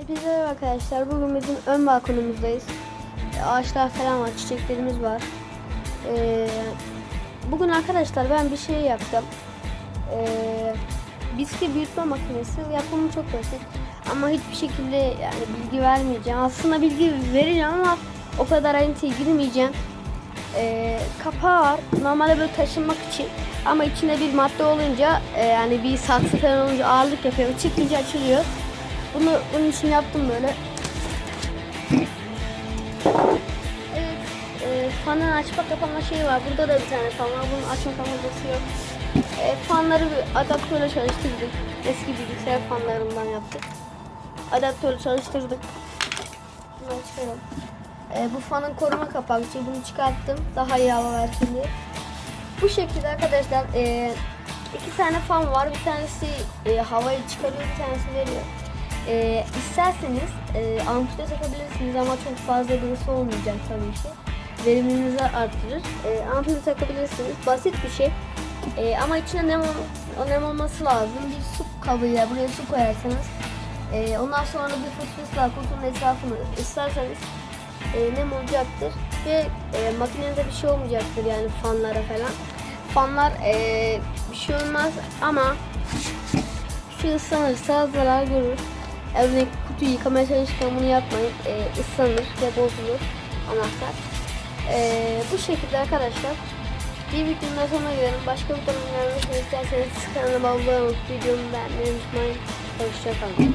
Hepinize merhaba arkadaşlar. Bugün bizim ön balkonumuzdayız. E, Ağaçlar falan var, çiçeklerimiz var. Ee, bugün arkadaşlar ben bir şey yaptım. Ee, büyütme makinesi. Yapımı çok basit. Ama hiçbir şekilde yani bilgi vermeyeceğim. Aslında bilgi vereceğim ama o kadar ayrıntıya girmeyeceğim. Ee, kapağı var. Normalde böyle taşınmak için. Ama içinde bir madde olunca e, yani bir saksı falan olunca ağırlık yapıyor. Çıkınca açılıyor. Bunu bunun için yaptım böyle. Evet, e, fanın açma kapama şeyi var. Burada da bir tane fan var. Bunun açma kapatması yok. E, fanları adaptörle çalıştırdık. Eski bilgisayar fanlarından yaptık. Adaptörle çalıştırdık. Şunu çıkaralım. E, bu fanın koruma kapağı. için bunu çıkarttım. Daha iyi hava versin diye. Bu şekilde arkadaşlar e, iki tane fan var. Bir tanesi e, havayı çıkarıyor, bir tanesi veriyor. E, isterseniz e, ampule takabilirsiniz ama çok fazla birisi olmayacak tabii ki. Verimliliğinizi arttırır. E, ampule takabilirsiniz. Basit bir şey. E, ama içine nem, nem olması lazım. Bir su kabıyla buraya su koyarsanız e, ondan sonra bir fısfısla kutunun etrafını ıslarsanız e, nem olacaktır ve e, makinenize bir şey olmayacaktır yani fanlara falan. Fanlar e, bir şey olmaz ama şu ıslanırsa zarar görür. Örnek kutuyu yıkamaya çalışırken bunu yapmayın. E, ıslanır ve bozulur anahtar. E, bu şekilde arkadaşlar. Bir videonun sonuna gelelim. Başka bir videonun gelmesini isterseniz kanalıma abone olup videomu beğenmeyi unutmayın. Hoşçakalın.